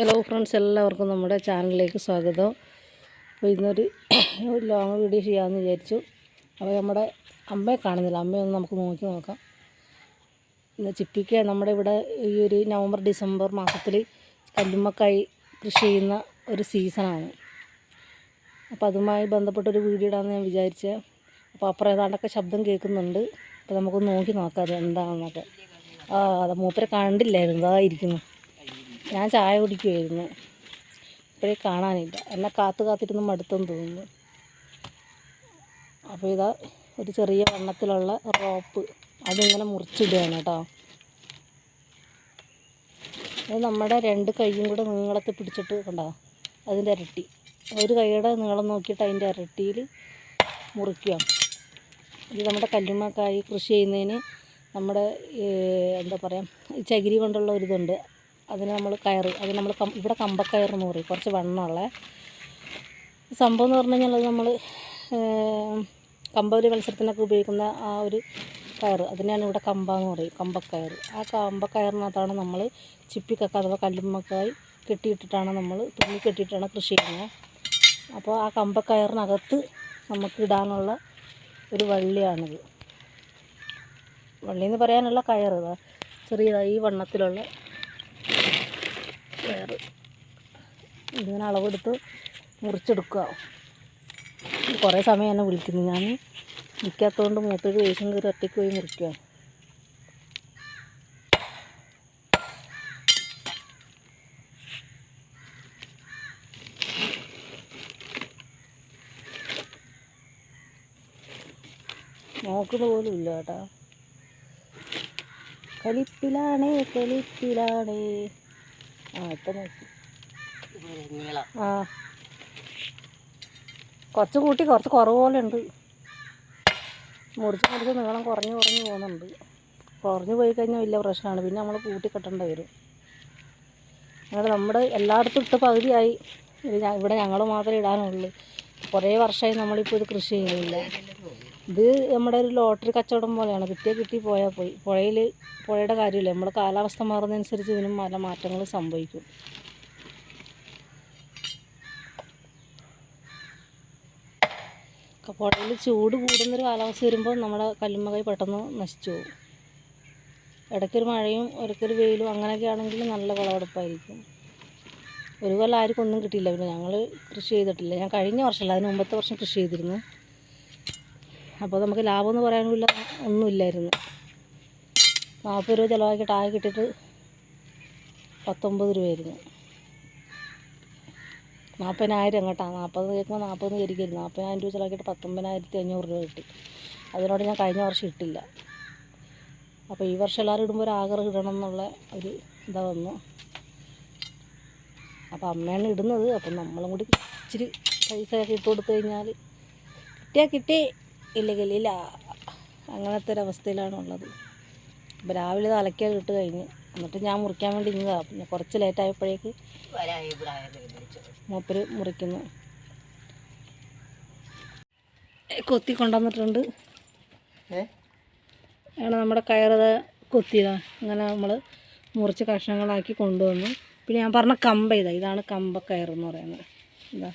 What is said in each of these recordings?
Hello friends എല്ലാവർക്കും നമ്മുടെ ചാനലിലേക്ക് സ്വാഗതം. അപ്പോൾ ഇന്നൊരു ലോങ് വീഡിയോ ചെയ്യാമെന്ന് വിചാരിച്ചു. അപ്പോൾ നമ്മുടെ അമ്മയെ കാണുന്നില്ല. അമ്മയൊന്ന് നമുക്ക് നോക്കി നോക്കാം. ഇന്ന് ചിപ്പിക്ക നമ്മുടെ ഇവിടെ ഈ ഒരു നവംബർ ഡിസംബർ മാസത്തിൽ കല്ലുമ്മക്കായി കൃഷി ചെയ്യുന്ന ഒരു സീസണാണ് അപ്പോൾ അതുമായി ബന്ധപ്പെട്ടൊരു വീഡിയോ ഇടാമെന്ന് ഞാൻ വിചാരിച്ചത് അപ്പോൾ അപ്പുറം ഏതാണ്ടൊക്കെ ശബ്ദം കേൾക്കുന്നുണ്ട്. അപ്പോൾ നമുക്ക് നോക്കി നോക്കാം അത് എന്താണെന്നൊക്കെ. ആ അത് മൂപ്പരെ കണ്ടില്ലായിരുന്നു. അതായിരിക്കുന്നു ഞാൻ ചായ കുടിക്കുമായിരുന്നു ഇപ്പോഴേ കാണാനില്ല. എന്നെ കാത്തു കാത്തിരുന്ന് മടുത്തെന്ന് തോന്നുന്നു. അപ്പോൾ ഇതാ ഒരു ചെറിയ വണ്ണത്തിലുള്ള റോപ്പ്. അതിങ്ങനെ മുറിച്ചിടുകയാണ് കേട്ടോ. അത് നമ്മുടെ രണ്ട് കൈയും കൂടെ നീളത്തിൽ പിടിച്ചിട്ട് കണ്ടോ? അതിന്റെ ഇരട്ടി. ഒരു കൈയുടെ നീളം നോക്കിയിട്ട് അതിന്റെ ഇരട്ടിയിൽ മുറിക്കുക. ഇത് നമ്മുടെ കല്ലുമ്മക്കായി കൃഷി ചെയ്യുന്നതിന് നമ്മുടെ എന്താ പറയുക ചകിരി കൊണ്ടുള്ള ഒരിതുണ്ട് അതിന് നമ്മൾ കയറ് അത് നമ്മൾ ഇവിടെ കമ്പക്കയർ എന്ന് പറയും കുറച്ച് വണ്ണമുള്ള. സംഭവം എന്ന് പറഞ്ഞു കഴിഞ്ഞാൽ അത് നമ്മൾ കമ്പവലി മത്സരത്തിനൊക്കെ ഉപയോഗിക്കുന്ന ആ ഒരു കയർ അതിനെയാണ് ഇവിടെ കമ്പ എന്ന് പറയും കമ്പക്കയർ ആ കമ്പക്കയറിനകത്താണ് നമ്മൾ ചിപ്പിക്കൊക്കെ അഥവാ കല്ലുമ്മക്കായി കെട്ടിയിട്ടിട്ടാണ് നമ്മൾ തുണി കെട്ടിയിട്ടാണ് കൃഷി ചെയ്യുന്നത്. അപ്പോൾ ആ കമ്പക്കയറിനകത്ത് നമുക്ക് ഇടാനുള്ള ഒരു വള്ളിയാണിത്. വള്ളി എന്ന് പറയാനുള്ള കയർ ചെറിയതായി ഈ വണ്ണത്തിലുള്ള കയറ് ഇതിങ്ങനെ അളവെടുത്ത് മുറിച്ചെടുക്കുക. കുറേ സമയം എന്നെ വിളിക്കുന്നു. ഞാൻ നിൽക്കാത്തതുകൊണ്ട് മൂത്തൊരു ദേഷ്യം കയറി ഒറ്റയ്ക്ക് പോയി മുറിക്കുക. നോക്കുന്ന പോലും ഇല്ല കേട്ടാ. കലിപ്പിലാണേ കലിപ്പിലാണേ. ആ ഇപ്പം നോക്കി. ആ. കുറച്ച് കൂട്ടി കുറച്ച് കുറവ് പോലെ ഉണ്ട് മുറിച്ച് മുറിച്ച് നീളം കുറഞ്ഞ് കുറഞ്ഞ് പോകുന്നുണ്ട്. കുറഞ്ഞ് പോയി കഴിഞ്ഞാൽ വലിയ പ്രശ്നമാണ്. പിന്നെ നമ്മൾ കൂട്ടി കെട്ടേണ്ടി വരും. അങ്ങനെ നമ്മുടെ എല്ലായിടത്തും ഇട്ട് പകുതിയായി ഇത് ഇവിടെ ഞങ്ങൾ മാത്രമേ ഇടാനുള്ളൂ. കുറേ വർഷമായി നമ്മളിപ്പോൾ ഇത് കൃഷി ചെയ്യുന്നില്ല. ഇത് നമ്മുടെ ഒരു ലോട്ടറി കച്ചവടം പോലെയാണ്. കിട്ടിയാൽ കിട്ടി പോയാൽ പോയി. പുഴയിൽ പുഴയുടെ കാര്യമില്ല? നമ്മുടെ കാലാവസ്ഥ മാറുന്നതനുസരിച്ച് ഇതിനും പല മാറ്റങ്ങൾ സംഭവിക്കും. പുഴയിൽ ചൂട് കൂടുന്നൊരു കാലാവസ്ഥ വരുമ്പോൾ നമ്മുടെ കല്ലുമകൈ പെട്ടെന്ന് നശിച്ചു പോകും. ഇടയ്ക്കൊരു മഴയും ഇടയ്ക്കൊരു വെയിലും അങ്ങനെയൊക്കെ ആണെങ്കിൽ നല്ല വിളവെടുപ്പായിരിക്കും. ഒരു കൊല്ലം ഒന്നും കിട്ടിയില്ല. പിന്നെ ഞങ്ങൾ കൃഷി ചെയ്തിട്ടില്ല. ഞാൻ കഴിഞ്ഞ വർഷമല്ല അതിന് മുമ്പത്തെ വർഷം കൃഷി ചെയ്തിരുന്നു. അപ്പോൾ നമുക്ക് ലാഭം എന്ന് പറയാനുമില്ല ഒന്നുമില്ലായിരുന്നു നാൽപ്പത് രൂപ ചിലവാക്കിയിട്ട് ആകെ കിട്ടിയിട്ട് പത്തൊമ്പത് രൂപയായിരുന്നു. നാൽപ്പതിനായിരം കേട്ടോ. നാൽപ്പത് കേൾക്കുമ്പോൾ നാൽപ്പത് കയറിക്കരുത് നാൽപ്പതിനായിരം രൂപ ചിലവാക്കിയിട്ട് പത്തൊമ്പതിനായിരത്തി അഞ്ഞൂറ് രൂപ കിട്ടി. അതിനോട് ഞാൻ കഴിഞ്ഞ വർഷം ഇട്ടില്ല. അപ്പോൾ ഈ വർഷം എല്ലാവരും ഇടുമ്പോൾ ഒരു ആഗ്രഹം ഇടണം എന്നുള്ള ഒരു ഇതാ വന്നു. അപ്പോൾ അമ്മയാണ് ഇടുന്നത്. അപ്പം നമ്മളും കൂടി ഇച്ചിരി പൈസയൊക്കെ ഇട്ട് കൊടുത്തു കഴിഞ്ഞാൽ കിട്ടിയാൽ കിട്ടി. ഇല്ലെങ്കിൽ ഇല്ല അങ്ങനത്തെ ഒരവസ്ഥയിലാണ് ഉള്ളത്. അപ്പോൾ രാവിലെ ഇത് അലക്കിയത് ഇട്ട് കഴിഞ്ഞ് എന്നിട്ട് ഞാൻ മുറിക്കാൻ വേണ്ടി ഇന്നതാണ് പിന്നെ കുറച്ച് ലേറ്റായപ്പോഴേക്ക് മൂപ്പര് മുറിക്കുന്നു. കൊത്തി കൊണ്ടുവന്നിട്ടുണ്ട്. ആണ് നമ്മുടെ കയറത് കൊത്തിയതാ. അങ്ങനെ നമ്മൾ മുറിച്ച് കഷ്ണങ്ങളാക്കി കൊണ്ടുവന്നു. പിന്നെ ഞാൻ പറഞ്ഞ കമ്പ ഇതാണ് ഇതാണ് കമ്പ കയറെന്ന് പറയുന്നത്. ഇതാ.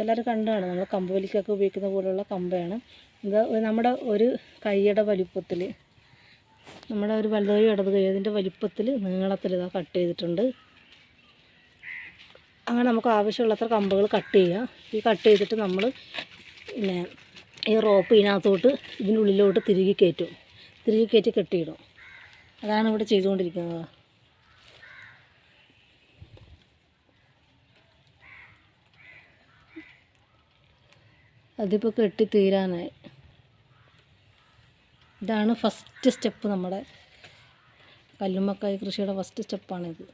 എല്ലാവരും കണ്ടാണ്. നമ്മൾ കമ്പ് വലിക്കൊക്കെ ഉപയോഗിക്കുന്ന പോലുള്ള കമ്പയാണ് ഇത് നമ്മുടെ ഒരു കൈയുടെ വലിപ്പത്തിൽ നമ്മുടെ ഒരു വലത് ഇടത് കൈ അതിന്റെ വലിപ്പത്തിൽ നീളത്തിൽ ഇതാ കട്ട് ചെയ്തിട്ടുണ്ട്. അങ്ങനെ നമുക്ക് ആവശ്യമുള്ളത്ര കമ്പുകൾ കട്ട് ചെയ്യുക ഈ കട്ട് ചെയ്തിട്ട് നമ്മൾ പിന്നെ ഈ റോപ്പ് ഇതിനകത്തോട്ട് ഇതിനുള്ളിലോട്ട് തിരികെ കയറ്റും. തിരികെ കയറ്റി കെട്ടിയിടും. അതാണ് ഇവിടെ ചെയ്തുകൊണ്ടിരിക്കുന്നത്. അതിപ്പോൾ കെട്ടി തീരാനായി ഇതാണ് ഫസ്റ്റ് സ്റ്റെപ്പ് നമ്മുടെ കല്ലുമ്മക്കായ് കൃഷിയുടെ ഫസ്റ്റ് സ്റ്റെപ്പാണിത്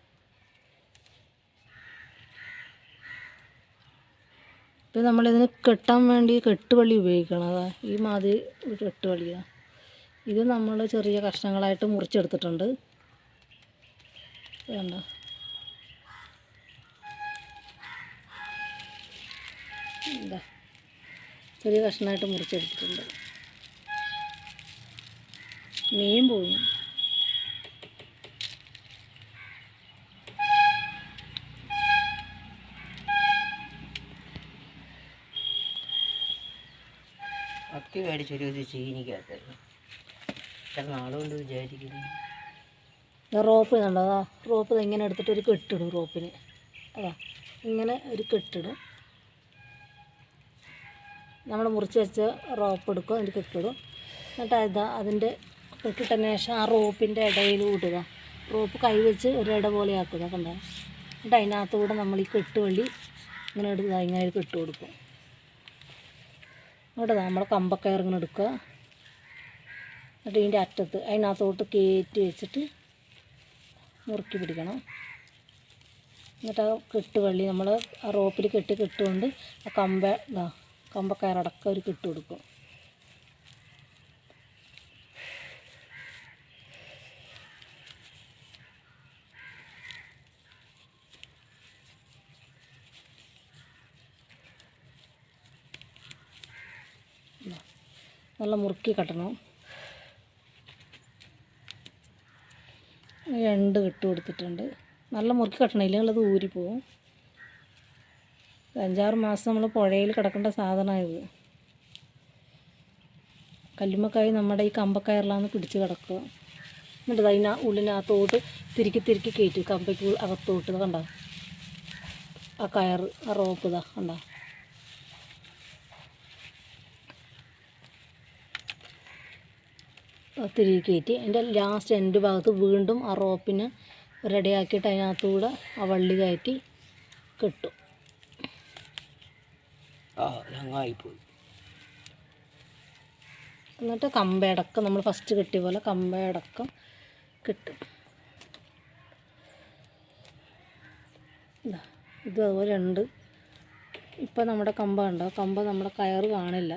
ഇപ്പം നമ്മളിതിന് കെട്ടാൻ വേണ്ടി കെട്ടുവള്ളി ഉപയോഗിക്കണം. അതാ ഈ മാതിരി കെട്ടുവള്ളിയാണ് ഇത് നമ്മൾ ചെറിയ കഷ്ണങ്ങളായിട്ട് മുറിച്ചെടുത്തിട്ടുണ്ട്. വേണ്ട. എന്താ ചെറിയ കഷ്ണമായിട്ട് മുറിച്ചെടുത്തിട്ടുണ്ട്. മീൻ പോയി. മത്തി മേടിച്ചൊരു ഇത് ചീനിക്കകത്തായിരുന്നു. നാളുകൊണ്ട് വിചാരിക്കുന്നു. റോപ്പ് കണ്ടോ? റോപ്പ് ഇങ്ങനെ എടുത്തിട്ട് ഒരു കെട്ടിടും റോപ്പിന്. അതാ ഇങ്ങനെ ഒരു കെട്ടിടും. നമ്മൾ മുറിച്ച് വെച്ച റോപ്പ് എടുക്കുക അതിന്റെ കെട്ടിടും എന്നിട്ട് അത് അതിന്റെ കെട്ടിട്ടതിന് ശേഷം ആ റോപ്പിന്റെ ഇടയിൽ ഇടുക. റോപ്പ് കൈവച്ച് ഒരു ഇട പോലെ ആക്കുക കണ്ടോ? എന്നിട്ട് അതിനകത്ത് കൂടെ നമ്മൾ ഈ കെട്ടുവള്ളി ഇങ്ങനെ എടുക്കുക ഇങ്ങനെ കെട്ടു കെട്ട് കൊടുക്കും. എന്നിട്ട് നമ്മൾ കമ്പക്കയർ ഇങ്ങനെ എടുക്കുക. എന്നിട്ട് ഇതിന്റെ അറ്റത്ത് അതിനകത്തോട്ട് കയറ്റി വെച്ചിട്ട് മുറുക്കി പിടിക്കണം. എന്നിട്ട് ആ കെട്ടുവള്ളി നമ്മൾ ആ റോപ്പിൽ കെട്ടി കെട്ടുകൊണ്ട് ആ കമ്പ ഇതാ കമ്പക്കയറടക്കം ഒരു ഇട്ട് കൊടുക്കും നല്ല മുറുക്കി കെട്ടണം. രണ്ട് കെട്ട് കൊടുത്തിട്ടുണ്ട് നല്ല മുറുക്കി കെട്ടണം ഇല്ലെങ്കിൽ അത് ഊരിപ്പോവും. ഒരു അഞ്ചാറ് മാസം നമ്മൾ പുഴയിൽ കിടക്കേണ്ട സാധനമാണ് ഇത്. കല്ലുമ്മക്കായി നമ്മുടെ ഈ കമ്പക്കയറിലാണ് പിടിച്ച് കിടക്കുക. എന്നിട്ട് അതിന് ഉള്ളിനകത്തോട്ട് തിരുക്കി തിരുക്കി കയറ്റി കമ്പയ്ക്ക് അകത്തോട്ട് കണ്ട? ആ കയർ ആ റോപ്പ് ഇതാ കണ്ട? തിരികെ കയറ്റി അതിന്റെ ലാസ്റ്റ് എന്റെ ഭാഗത്ത് വീണ്ടും ആ റോപ്പിന് റെഡിയാക്കിയിട്ട് അതിനകത്തൂടെ ആ വള്ളി കയറ്റി കെട്ടും. ആ എന്നിട്ട് കമ്പയടക്കം നമ്മൾ ഫസ്റ്റ് കിട്ടിയ പോലെ കമ്പയടക്കം കിട്ടും. ഇത് ഇതും അതുപോലെ ഉണ്ട്. ഇപ്പം നമ്മുടെ കമ്പ ഉണ്ടോ കമ്പ നമ്മുടെ കയറ് കാണില്ല.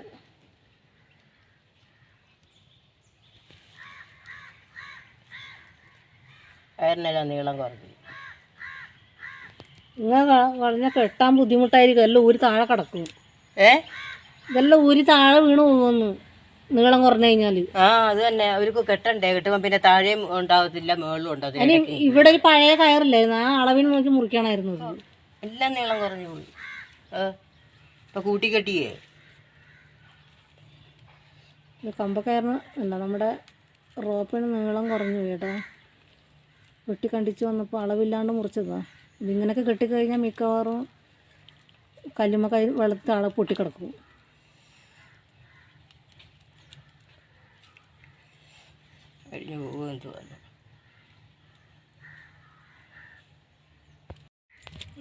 കയറിനെല്ലാം നീളം കുറഞ്ഞു. ഇങ്ങനെ കളഞ്ഞാൽ കെട്ടാൻ ബുദ്ധിമുട്ടായിരിക്കും. എല്ലാം ഒരു താഴെ കിടക്കും. ഏ? ഇതെല്ലാം ഊരി താഴെ വീണ് പോകുന്നു നീളം കുറഞ്ഞു കഴിഞ്ഞാൽ. ആ അത് തന്നെ. അവർക്ക് കെട്ടണ്ടേ? കെട്ടുമ്പോ പിന്നെ താഴെയും ഉണ്ടാവത്തില്ല മുകളിലും ഉണ്ടാവത്തില്ല അതിന് ഇവിടെ ഒരു പഴയ കയറില്ലായിരുന്നു. ആ അളവിന് നോക്കി മുറിക്കണമായിരുന്നു ഇത്. എല്ലാം നീളം കുറഞ്ഞു പോയി. ഏ ഇപ്പൊ കൂട്ടി കെട്ടിയേ? ഇത് കമ്പക്കയറിന് അല്ല നമ്മുടെ റോപ്പിന് നീളം കുറഞ്ഞു പോയി കേട്ടോ. വെട്ടി കണ്ടിച്ച് വന്നപ്പോൾ അളവില്ലാണ്ട് മുറിച്ചതാ. ഇതിങ്ങനൊക്കെ കെട്ടിക്കഴിഞ്ഞാൽ മിക്കവാറും കല്ലുമ്മ കൈ വെള്ളത്തിൽ ആളെ പൊട്ടിക്കിടക്കും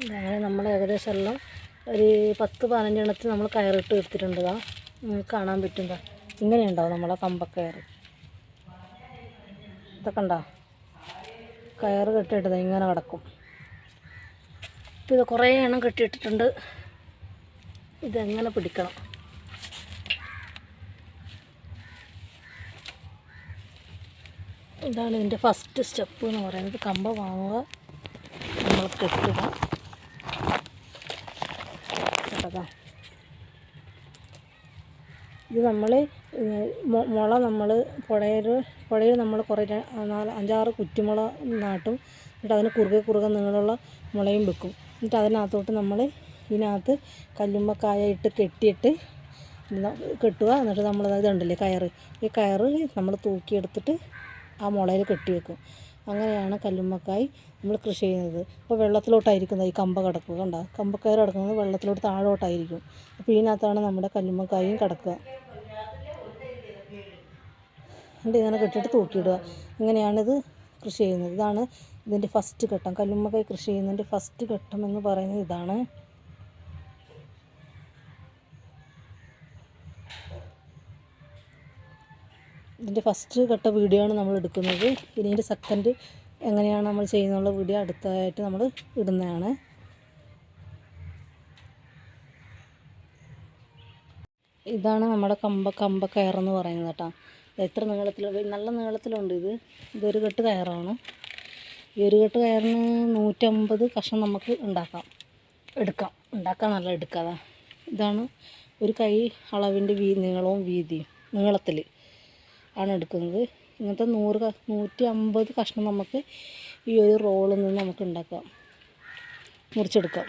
അങ്ങനെ നമ്മൾ ഏകദേശം എല്ലാം ഒരു പത്ത് പതിനഞ്ചെണ്ണത്തിൽ നമ്മൾ കയറിട്ട് എടുത്തിട്ടുണ്ട് നിങ്ങൾക്ക് കാണാൻ പറ്റും ദാ ഇങ്ങനെ ഉണ്ടാവും നമ്മളെ കമ്പക്കയർ ഇതൊക്കെ ഉണ്ടോ കയറ് കെട്ടിയിട്ടത് ഇങ്ങനെ കിടക്കും. ഇപ്പം ഇത് കുറേ എണ്ണം കെട്ടിയിട്ടിട്ടുണ്ട്. ഇതെങ്ങനെ പിടിക്കണം? ഇതാണ് ഇതിന്റെ ഫസ്റ്റ് സ്റ്റെപ്പ് എന്ന് പറയുന്നത്. കമ്പ വാങ്ങുക നമ്മൾ കെട്ടുക. കേട്ടതാ ഇത് നമ്മൾ മുള നമ്മൾ പുഴയിൽ പുഴയിൽ നമ്മൾ കുറേ നാല് അഞ്ചാറ് കുറ്റിമുള നാട്ടും. എന്നിട്ട് അതിന് കുറുകെ കുറുകെ നീളമുള്ള മുളയും വെക്കും. എന്നിട്ട് അതിനകത്തോട്ട് നമ്മൾ ഇതിനകത്ത് കല്ലുമ്മക്കായ ഇട്ട് കെട്ടിയിട്ട് കെട്ടുക. എന്നിട്ട് നമ്മൾ ഇതുണ്ടല്ലേ കയറ്? ഈ കയറ് നമ്മൾ തൂക്കിയെടുത്തിട്ട് ആ മുളയിൽ കെട്ടി വെക്കും. അങ്ങനെയാണ് കല്ലുമ്മക്കായ് നമ്മൾ കൃഷി ചെയ്യുന്നത്. അപ്പോൾ വെള്ളത്തിലോട്ടായിരിക്കുന്നത് ഈ കമ്പ കിടക്കുക. കണ്ട? കമ്പക്കയർ കിടക്കുന്നത് വെള്ളത്തിലോട്ട് താഴോട്ടായിരിക്കും. അപ്പോൾ ഇതിനകത്താണ് നമ്മുടെ കല്ലുമ്മക്കായും കിടക്കുക. എന്നിട്ട് ഇങ്ങനെ കെട്ടിയിട്ട് തൂക്കിയിടുക. ഇങ്ങനെയാണിത് കൃഷി ചെയ്യുന്നത്. ഇതാണ് ഇതിന്റെ ഫസ്റ്റ് ഘട്ടം. കല്ലുമ്മക്കായ് കൃഷി ചെയ്യുന്നതിന്റെ ഫസ്റ്റ് ഘട്ടം എന്ന് പറയുന്നത് ഇതാണ്. ഇതിന്റെ ഫസ്റ്റ് ഘട്ട വീഡിയോ ആണ് നമ്മൾ എടുക്കുന്നത്. ഇതിന്റെ സെക്കൻഡ് എങ്ങനെയാണ് നമ്മൾ ചെയ്യുന്നുള്ള വീഡിയോ അടുത്തതായിട്ട് നമ്മൾ ഇടുന്നതാണ്. ഇതാണ് നമ്മുടെ കമ്പ കമ്പ കയറെന്ന് പറയുന്നത് കേട്ടോ. എത്ര നീളത്തിൽ നല്ല നീളത്തിലുണ്ട് ഇത്. ഇതൊരു കെട്ട് കയറാണ്. ഈ ഒരു കെട്ട് കയറിന് നൂറ്റമ്പത് കഷ്ണം നമുക്ക് ഉണ്ടാക്കാം. എടുക്കാം. ഉണ്ടാക്കാൻ നല്ല എടുക്കാതാണ് ഇതാണ് ഒരു കൈ അളവിന്റെ വീ നീളവും വീതിയും നീളത്തിൽ ആണ് എടുക്കുന്നത്. ഇങ്ങനത്തെ നൂറ് നൂറ്റി അമ്പത് കഷ്ണം നമുക്ക് ഈ ഒരു റോളിൽ നിന്ന് നമുക്ക് ഉണ്ടാക്കാം. മുറിച്ചെടുക്കാം.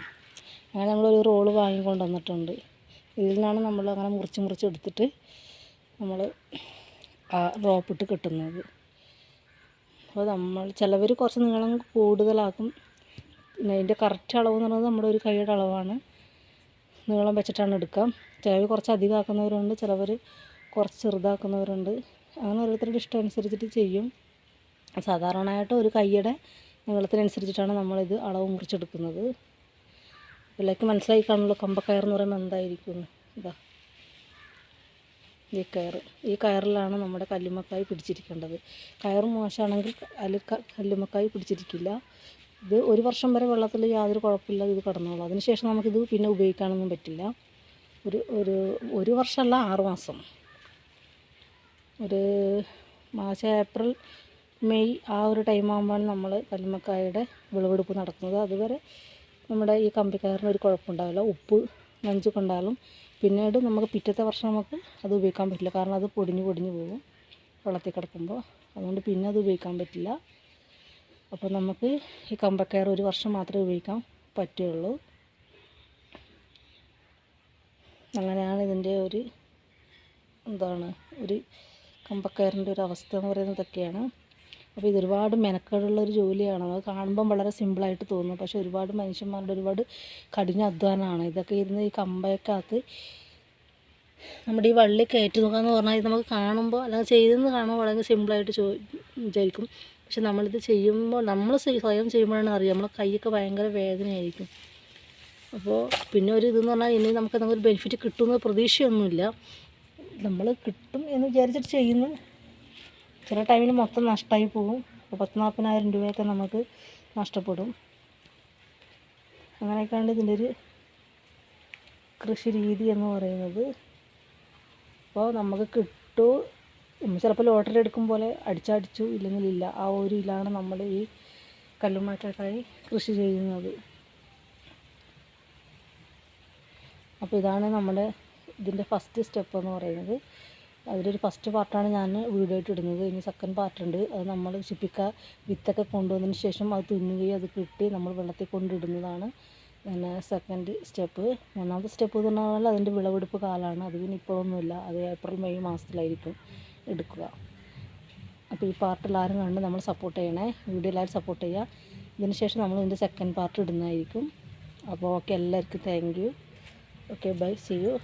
അങ്ങനെ നമ്മളൊരു റോൾ വാങ്ങിക്കൊണ്ട് വന്നിട്ടുണ്ട് ഇതിൽ നിന്നാണ് നമ്മൾ അങ്ങനെ മുറിച്ച് മുറിച്ച് എടുത്തിട്ട് നമ്മൾ ആ റോപ്പിട്ട് കെട്ടുന്നത്. അപ്പോൾ നമ്മൾ ചിലവർ കുറച്ച് നീളം കൂടുതലാക്കും. അതിന്റെ കറക്റ്റ് അളവ് എന്ന് പറയുന്നത് നമ്മുടെ ഒരു കൈയുടെ അളവാണ്. നീളം വെച്ചിട്ടാണ് എടുക്കുക ചിലവർ കുറച്ച് അധികം ആക്കുന്നവരുണ്ട് ചിലവർ കുറച്ച് ചെറുതാക്കുന്നവരുണ്ട്. അങ്ങനെ ഓരോരുത്തരുടെ ഇഷ്ടം അനുസരിച്ചിട്ട് ചെയ്യും. സാധാരണയായിട്ട് ഒരു കൈയുടെ നീളത്തിനനുസരിച്ചിട്ടാണ് നമ്മളിത് അളവ് മുറിച്ചെടുക്കുന്നത്. ഇതിലേക്ക് മനസ്സിലായി കാണുള്ളൂ കമ്പക്കയർ എന്ന് പറയുമ്പോൾ എന്തായിരിക്കും? ഇതാ. ഈ കയർ. ഈ കയറിലാണ് നമ്മുടെ കല്ലുമ്മക്കായി പിടിച്ചിരിക്കേണ്ടത്. കയർ മോശമാണെങ്കിൽ അതിൽ കല്ലുമക്കായി പിടിച്ചിരിക്കില്ല. ഇത് ഒരു വർഷം വരെ വെള്ളത്തിൽ യാതൊരു കുഴപ്പമില്ലാതെ ഇത് കിടന്നോളൂ. അതിനുശേഷം നമുക്കിത് പിന്നെ ഉപയോഗിക്കാനൊന്നും പറ്റില്ല. ഒരു ഒരു ഒരു വർഷമല്ല ആറ് മാസം. ഒരു മാർച്ച് ഏപ്രിൽ മെയ് ആ ഒരു ടൈം ആകുമ്പോഴാണ് നമ്മൾ കല്ലുമ്മക്കായയുടെ വിളവെടുപ്പ് നടക്കുന്നത് അതുവരെ നമ്മുടെ ഈ കമ്പിക്കയറിന് ഒരു കുഴപ്പമുണ്ടാവില്ല. ഉപ്പ് നഞ്ച് കൊണ്ടാലും പിന്നീട് നമുക്ക് പിറ്റത്തെ വർഷം നമുക്ക് അത് ഉപയോഗിക്കാൻ പറ്റില്ല. കാരണം അത് പൊടിഞ്ഞ് പൊടിഞ്ഞ് പോകും വെള്ളത്തിൽ കിടക്കുമ്പോൾ. അതുകൊണ്ട് പിന്നെ അത് ഉപയോഗിക്കാൻ പറ്റില്ല. അപ്പോൾ നമുക്ക് ഈ കമ്പക്കയർ ഒരു വർഷം മാത്രമേ ഉപയോഗിക്കാൻ പറ്റുള്ളൂ. അങ്ങനെയാണ് ഇതിന്റെ ഒരു എന്താണ് ഒരു കമ്പക്കയറിന്റെ ഒരു അവസ്ഥ എന്ന് പറയുന്നതൊക്കെയാണ് അപ്പോൾ ഇത് ഒരുപാട് മെനക്കേടുള്ള ഒരു ജോലിയാണ്. അത് കാണുമ്പം വളരെ സിമ്പിളായിട്ട് തോന്നുന്നു പക്ഷേ ഒരുപാട് മനുഷ്യന്മാരുടെ ഒരുപാട് കഠിന അധ്വാനമാണ്. ഇതൊക്കെ ഇരുന്ന് ഈ കമ്പയൊക്കകത്ത് നമ്മുടെ ഈ വള്ളി കയറ്റി നോക്കാന്ന് പറഞ്ഞാൽ ഇത് നമുക്ക് കാണുമ്പോൾ അല്ലെങ്കിൽ ചെയ്തെന്ന് കാണുമ്പോൾ വളരെ സിമ്പിളായിട്ട് ചോ വിചാരിക്കും. പക്ഷെ നമ്മളിത് ചെയ്യുമ്പോൾ നമ്മൾ സ്വയം ചെയ്യുമ്പോഴാണ് അറിയാം നമ്മളെ കൈയൊക്കെ ഭയങ്കര വേദനയായിരിക്കും. അപ്പോൾ പിന്നെ ഒരു ഇതെന്ന് പറഞ്ഞാൽ ഇനി നമുക്ക് എന്തെങ്കിലും ബെനിഫിറ്റ് കിട്ടുമെന്ന് പ്രതീക്ഷയൊന്നുമില്ല. നമ്മൾ കിട്ടും എന്ന് വിചാരിച്ചിട്ട് ചെയ്യുന്നു. ചില ടൈമിൽ മൊത്തം നഷ്ടമായി പോകും. അപ്പോൾ പത്ത് നാൽപ്പതിനായിരം രൂപയൊക്കെ നമുക്ക് നഷ്ടപ്പെടും. അങ്ങനെയൊക്കെയാണ് ഇതിന്റെ ഒരു കൃഷി രീതി എന്ന് പറയുന്നത്. അപ്പോൾ നമുക്ക് കിട്ടൂ. നമ്മൾ ചിലപ്പോൾ ലോട്ടറി എടുക്കും പോലെ അടിച്ചടിച്ചു ഇല്ലെങ്കിൽ ഇല്ല. ആ ഒരു ഇതിലാണ് നമ്മൾ ഈ കല്ലുമാറ്റക്കായി കൃഷി ചെയ്യുന്നത്. അപ്പോൾ ഇതാണ് നമ്മുടെ ഇതിന്റെ ഫസ്റ്റ് സ്റ്റെപ്പ് എന്ന് പറയുന്നത് അതിലൊരു ഫസ്റ്റ് പാർട്ടാണ് ഞാൻ വീഡിയോ ആയിട്ട് ഇടുന്നത്. ഇനി സെക്കൻഡ് പാർട്ടുണ്ട് അത് നമ്മൾ ശിപ്പിക്ക വിത്തൊക്കെ കൊണ്ടുവന്നതിന് ശേഷം അത് തുന്നുകയും അത് കിട്ടി നമ്മൾ വെള്ളത്തിൽ കൊണ്ടിടുന്നതാണ് പിന്നെ സെക്കൻഡ് സ്റ്റെപ്പ് മൂന്നാമത്തെ സ്റ്റെപ്പ് എന്ന് പറഞ്ഞാൽ അതിന്റെ വിളവെടുപ്പ് കാലമാണ്. അത് പിന്നെ ഇപ്പോഴൊന്നുമില്ല. അത് ഏപ്രിൽ മെയ് മാസത്തിലായിരിക്കും എടുക്കുക. അപ്പോൾ ഈ പാർട്ട് എല്ലാവരും കണ്ട് നമ്മൾ സപ്പോർട്ട് ചെയ്യണേ. വീഡിയോ എല്ലാവരും സപ്പോർട്ട് ചെയ്യുക. ഇതിന് ശേഷം നമ്മൾ ഇതിന്റെ സെക്കൻഡ് പാർട്ട് ഇടുന്നതായിരിക്കും. അപ്പോൾ ഓക്കെ എല്ലാവർക്കും thank you okay bye see you